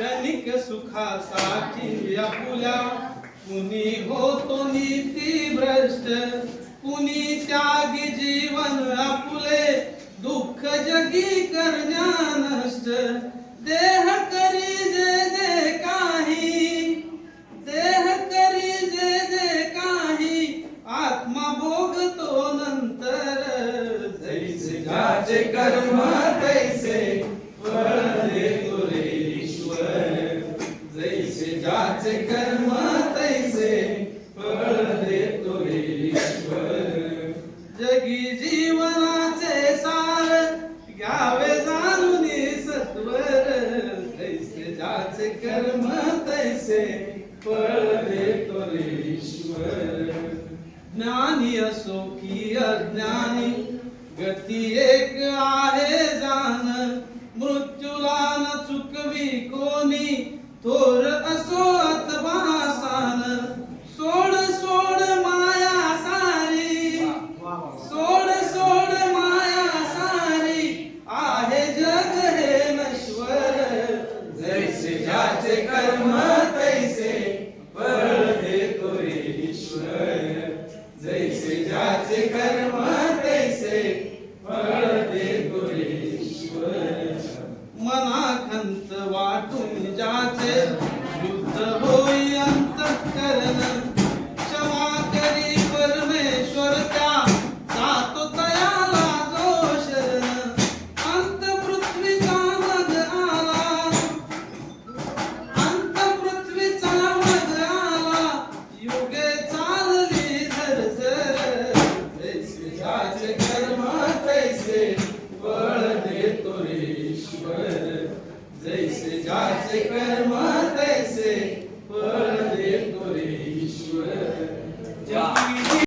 क्षणिक सुखासाठी आपुल्या कुणी होतो नीती भ्रष्ट कुणी त्यागी जीवन आपुले. दुःख जगी करण्या नष्ट देह करी जे जे काही. देह करी जे जे काही आत्मा भोगतो नंतर. जैसे जाचे कर्म तैसे ज्याचे कर्म तैसे फळ देतो रे ईश्वर. जगी जीवनाचे सार घ्यावे जाणून सत्वर. तैसे ज्याचे कर्म तैसे फळ देतो रे ईश्वर. ज्ञानी असो की अज्ञानी गती एक कर्म तैसे फळ देतो रे ईश्वर। जैसे ज्याचे कर्म तैसे फळ देतो रे ईश्वर। मनाखंत वाटून ज्याचे युद्ध हो- ईश्वर जैसे जाचे कर्मा तैसे